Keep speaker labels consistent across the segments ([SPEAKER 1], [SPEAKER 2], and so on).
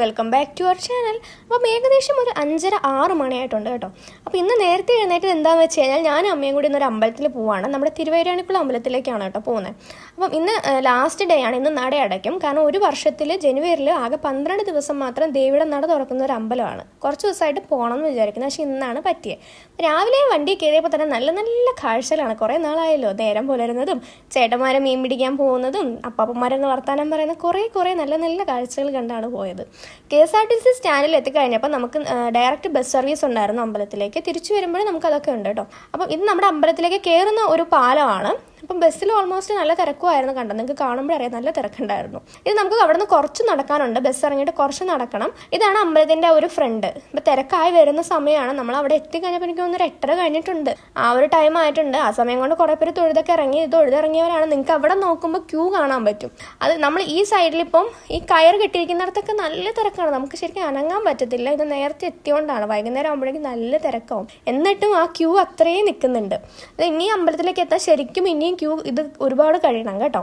[SPEAKER 1] Welcome back to our channel അപ്പം ഏകദേശം ഒരു അഞ്ചര ആറ് മണിയായിട്ടുണ്ട് കേട്ടോ. അപ്പോൾ ഇന്ന് നേരത്തെ എഴുന്നേറ്റത് എന്താണെന്ന് വെച്ച് കഴിഞ്ഞാൽ ഞാൻ അമ്മയും കൂടി ഇന്നൊരു അമ്പലത്തിൽ പോവാണ്. നമ്മുടെ തിരുവൈരാണിക്കുളം അമ്പലത്തിലേക്കാണ് കേട്ടോ പോകുന്നത്. അപ്പം ഇന്ന് ലാസ്റ്റ് ഡേ ആണ്. ഇന്ന് നട അടയ്ക്കും. കാരണം ഒരു വർഷത്തിൽ ജനുവരിയിൽ ആകെ പന്ത്രണ്ട് ദിവസം മാത്രം ദേവിയുടെ നട തുറക്കുന്ന ഒരു അമ്പലമാണ്. കുറച്ച് ദിവസമായിട്ട് പോകണം എന്ന് വിചാരിക്കുന്നത് പക്ഷേ ഇന്നാണ് പറ്റിയത് രാവിലെ വണ്ടി കയറിയപ്പോൾ തന്നെ നല്ല നല്ല കാഴ്ചകളാണ്. കുറേ നാളായല്ലോ നേരം പുലരുന്നതും ചേട്ടന്മാരെ മീൻ പിടിക്കാൻ പോകുന്നതും അപ്പാപ്പന്മാരെന്ന് വർത്താനം പറയുന്ന കുറേ കുറേ നല്ല നല്ല കാഴ്ചകൾ കണ്ടാണ് പോയത്. K S R T C സ്റ്റാൻഡിൽ എത്തിക്കഴിഞ്ഞപ്പോൾ നമുക്ക് ഡയറക്റ്റ് ബസ് സർവീസ് ഉണ്ടായിരുന്നു അമ്പലത്തിലേക്ക്. തിരിച്ചു വരുമ്പോഴും നമുക്ക് അതൊക്കെ ഉണ്ട് കേട്ടോ. അപ്പം ഇത് നമ്മുടെ അമ്പലത്തിലേക്ക് കയറുന്ന ഒരു പാലമാണ് അപ്പം ബസ്സിൽ ഓൾമോസ്റ്റ് നല്ല തിരക്കുമായിരുന്നു കണ്ടത്. നിങ്ങൾക്ക് കാണുമ്പോഴറിയാം നല്ല തിരക്കുണ്ടായിരുന്നു. ഇത് നമുക്ക് അവിടെ നിന്ന് കുറച്ച് നടക്കാനുണ്ട്. ബസ് ഇറങ്ങിയിട്ട് കുറച്ച് നടക്കണം. ഇതാണ് അമ്പലത്തിന്റെ ഒരു ഫ്രണ്ട് ഇപ്പം തിരക്കായി വരുന്ന സമയമാണ്. നമ്മൾ അവിടെ എത്തിക്കഴിഞ്ഞപ്പോൾ എനിക്ക് തോന്നുന്നു ഒരു എട്ടര കഴിഞ്ഞിട്ടുണ്ട്. ആ ഒരു ടൈം ആയിട്ടുണ്ട്. ആ സമയം കൊണ്ട് കുറേ പേര് തൊഴുതൊക്കെ ഇറങ്ങി ഇത് തൊഴുതിറങ്ങിയവരാണ്. നിങ്ങൾക്ക് അവിടെ നോക്കുമ്പോൾ ക്യൂ കാണാൻ പറ്റും. അത് നമ്മൾ ഈ സൈഡിൽ ഇപ്പം ഈ കയർ കെട്ടിയിരിക്കുന്നിടത്തൊക്കെ നല്ല തിരക്കാണ്. നമുക്ക് ശരിക്കും അനങ്ങാൻ പറ്റത്തില്ല. ഇത് നേരത്തെ എത്തിയോണ്ടാണ്. വൈകുന്നേരം ആകുമ്പോഴേക്കും നല്ല തിരക്കാവും. എന്നിട്ടും ആ ക്യൂ അത്രയും നിൽക്കുന്നുണ്ട്. അത് ഇനി അമ്പലത്തിലേക്ക് എത്താൻ ശരിക്കും ഇനിയും ക്യൂ ഇത് ഒരുപാട് കഴിയണം കേട്ടോ.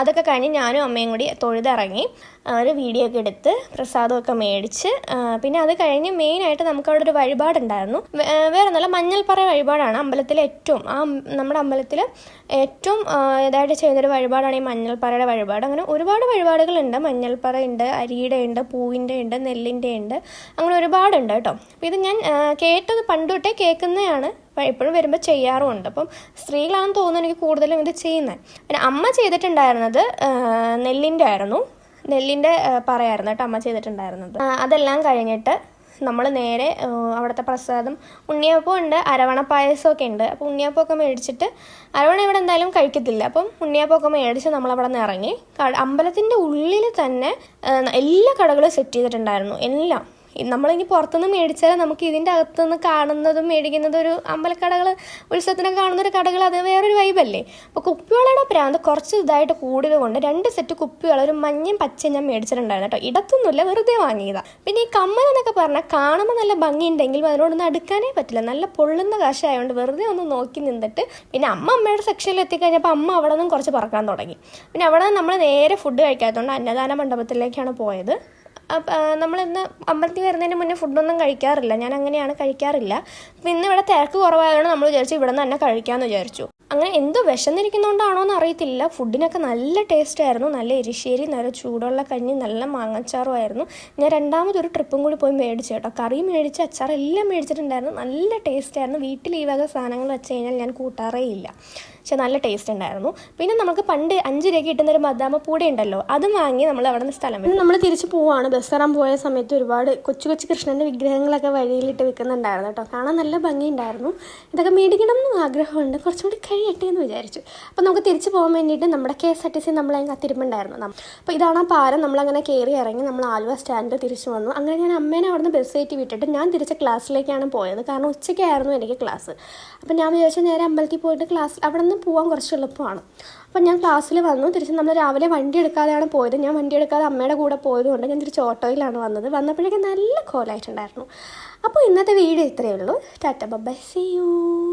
[SPEAKER 1] അതൊക്കെ കഴിഞ്ഞ് ഞാനും അമ്മയും കൂടി തൊഴുതിറങ്ങി ഒരു വീഡിയോ ഒക്കെ എടുത്ത് പ്രസാദമൊക്കെ മേടിച്ച് പിന്നെ അത് കഴിഞ്ഞ് മെയിനായിട്ട് നമുക്ക് അവിടെ ഒരു വഴിപാടുണ്ടായിരുന്നു. വേറെ നല്ല മഞ്ഞൾപ്പറ വഴിപാടാണ് അമ്പലത്തിലെ ഏറ്റവും ആ നമ്മുടെ അമ്പലത്തിൽ ഏറ്റവും ഇതായിട്ട് ചെയ്യുന്നൊരു വഴിപാടാണ് ഈ മഞ്ഞൾപ്പറയുടെ വഴിപാട്. അങ്ങനെ ഒരുപാട് വഴിപാടുകളുണ്ട്. മഞ്ഞൾപ്പറ ഉണ്ട് അരിയുടെ ഉണ്ട് പൂവിന്റെ ഉണ്ട് നെല്ലിന്റെ ഉണ്ട് അങ്ങനെ ഒരുപാടുണ്ട് കേട്ടോ. അപ്പോൾ ഇത് ഞാൻ കേട്ടത് പണ്ടുട്ടേ കേൾക്കുന്നതാണ്. എപ്പോഴും വരുമ്പോൾ ചെയ്യാറുമുണ്ട് അപ്പം സ്ത്രീകളാണെന്ന് തോന്നുന്നു എനിക്ക് കൂടുതലും ഇത് ചെയ്യുന്നത് പിന്നെ അമ്മ ചെയ്തിട്ടുണ്ടായിരുന്നത് നെല്ലിന്റെ ആയിരുന്നു. നെല്ലിന്റെ പറയായിരുന്നു കേട്ടോ അമ്മ ചെയ്തിട്ടുണ്ടായിരുന്നത്. അതെല്ലാം കഴിഞ്ഞിട്ട് നമ്മൾ നേരെ അവിടുത്തെ പ്രസാദം ഉണ്ണിയപ്പം ഉണ്ട് അരവണ പായസമൊക്കെ ഉണ്ട്. അപ്പോൾ ഉണ്ണിയപ്പമൊക്കെ മേടിച്ചിട്ട് അരവണ ഇവിടെ എന്തായാലും കഴിക്കത്തില്ല. അപ്പം ഉണ്ണിയപ്പമൊക്കെ മേടിച്ച് നമ്മൾ അവിടെ നിന്ന് ഇറങ്ങി അമ്പലത്തിന്റെ ഉള്ളിൽ തന്നെ എല്ലാ കടകളും സെറ്റ് ചെയ്തിട്ടുണ്ടായിരുന്നു. എല്ലാം. നമ്മളിനി പുറത്തുനിന്ന് മേടിച്ചാൽ നമുക്ക് ഇതിന്റെ അകത്തുനിന്ന് കാണുന്നതും മേടിക്കുന്നതും ഒരു അമ്പലക്കടകൾ ഉത്സവത്തിനൊക്കെ കാണുന്ന ഒരു കടകൾ അത് വേറൊരു വൈബല്ലേ അപ്പോൾ കുപ്പിവളയുടെ പ്രാന്ത് കുറച്ച് ഇതായിട്ട് കൂടിയത് കൊണ്ട് രണ്ട് സെറ്റ് കുപ്പിവള ഒരു മഞ്ഞയും പച്ചയും ഞാൻ മേടിച്ചിട്ടുണ്ടായിരുന്നു കേട്ടോ. ഇടത്തൊന്നുമില്ല വെറുതെ വാങ്ങിയതാണ് പിന്നെ ഈ കമ്മൽ എന്നൊക്കെ പറഞ്ഞാൽ കാണുമ്പോൾ നല്ല ഭംഗിയുണ്ടെങ്കിലും അതിനോടൊന്നും അടുക്കാനേ പറ്റില്ല. നല്ല പൊള്ളുന്ന കാശായതുകൊണ്ട് വെറുതെ ഒന്ന് നോക്കി നിന്നിട്ട് പിന്നെ അമ്മ അമ്മയുടെ സെക്ഷനിൽ എത്തിക്കഴിഞ്ഞപ്പോൾ അമ്മ അവിടെ നിന്നും കുറച്ച് പറക്കാൻ തുടങ്ങി. പിന്നെ അവിടെ നമ്മൾ നേരെ ഫുഡ് കഴിക്കാത്തതുകൊണ്ട് അന്നദാന മണ്ഡപത്തിലേക്കാണ് പോയത്. നമ്മളിന്ന് അമ്പലത്തിൽ വരുന്നതിന് മുന്നേ ഫുഡൊന്നും കഴിക്കാറില്ല. ഞാൻ അങ്ങനെയാണ് കഴിക്കാറില്ല. അപ്പം ഇന്ന് ഇവിടെ തിരക്ക് കുറവായതുകൊണ്ട് നമ്മൾ വിചാരിച്ചു ഇവിടെ നിന്ന് തന്നെ കഴിക്കാമെന്ന് വിചാരിച്ചു. അങ്ങനെ എന്തോ വിശന്നിരിക്കുന്നതുകൊണ്ടാണോ എന്ന് അറിയത്തില്ല. ഫുഡിനൊക്കെ നല്ല ടേസ്റ്റ് ആയിരുന്നു. നല്ല എരിശ്ശേരി നല്ല ചൂടുള്ള കഞ്ഞി നല്ല മാങ്ങച്ചാറും ആയിരുന്നു. ഞാൻ രണ്ടാമതൊരു ട്രിപ്പും കൂടി പോയി മേടിച്ചു കേട്ടോ. കറി മേടിച്ച് അച്ചാർ എല്ലാം മേടിച്ചിട്ടുണ്ടായിരുന്നു. നല്ല ടേസ്റ്റ് ആയിരുന്നു. വീട്ടിൽ ഈ വക സാധനങ്ങൾ വെച്ച് കഴിഞ്ഞാൽ ഞാൻ കൂട്ടാറേ ഇല്ല. പക്ഷെ നല്ല ടേസ്റ്റ് ഉണ്ടായിരുന്നു. പിന്നെ നമുക്ക് പണ്ട് അഞ്ച് രൂപയ്ക്ക് കിട്ടുന്ന ഒരു ബദാമ പൂട ഉണ്ടല്ലോ അതും വാങ്ങി നമ്മൾ അവിടെ നിന്ന് സ്ഥലം വരും നമ്മൾ തിരിച്ചു പോവാണ്. ബസ് കയറാൻ പോയ സമയത്ത് ഒരുപാട് കൊച്ചു കൊച്ചു കൃഷ്ണന്റെ വിഗ്രഹങ്ങളൊക്കെ വഴിയിലിട്ട് വിൽക്കുന്നുണ്ടായിരുന്നു കേട്ടോ. കാണാൻ നല്ല ഭംഗിയുണ്ടായിരുന്നു. ഇതൊക്കെ മേടിക്കണം എന്നും ആഗ്രഹമുണ്ട്. കുറച്ചും കൂടി കഴിയട്ടെ എന്ന് വിചാരിച്ചു. അപ്പോൾ നമുക്ക് തിരിച്ചു പോകാൻ വേണ്ടിയിട്ട് നമ്മുടെ K S R T C നമ്മളെ കത്തിരിപ്പുണ്ടായിരുന്നു അപ്പോൾ ഇതാണ് ആ പാലം. നമ്മളങ്ങനെ കയറി ഇറങ്ങി നമ്മൾ ആലുവ സ്റ്റാൻഡിൽ തിരിച്ചു വന്നു. അങ്ങനെ ഞാൻ അമ്മേനെ അവിടെ നിന്ന് ബസ് കയറ്റി വിട്ടിട്ട് ഞാൻ തിരിച്ച ക്ലാസ്സിലേക്കാണ് പോയത്. കാരണം ഉച്ചയ്ക്കായിരുന്നു എനിക്ക് ക്ലാസ്. അപ്പം ഞാൻ വിചാരിച്ചു നേരെ അമ്പലത്തിൽ പോയിട്ട് ക്ലാസ് അവിടെ നിന്ന് പോകാൻ കുറച്ച് എളുപ്പമാണ്. അപ്പം ഞാൻ ക്ലാസ്സിൽ വന്നു. തിരിച്ച് നമ്മൾ രാവിലെ വണ്ടി എടുക്കാതെയാണ് പോയത്. ഞാൻ വണ്ടി എടുക്കാതെ അമ്മയുടെ കൂടെ പോയതുകൊണ്ട് ഞാൻ തിരിച്ച് ഓട്ടോയിലാണ് വന്നത്. വന്നപ്പോഴേക്കും നല്ല കോലായിട്ടുണ്ടായിരുന്നു. അപ്പോൾ ഇന്നത്തെ വീഡിയോ ഇത്രയേ ഉള്ളൂ. Tata bye see you.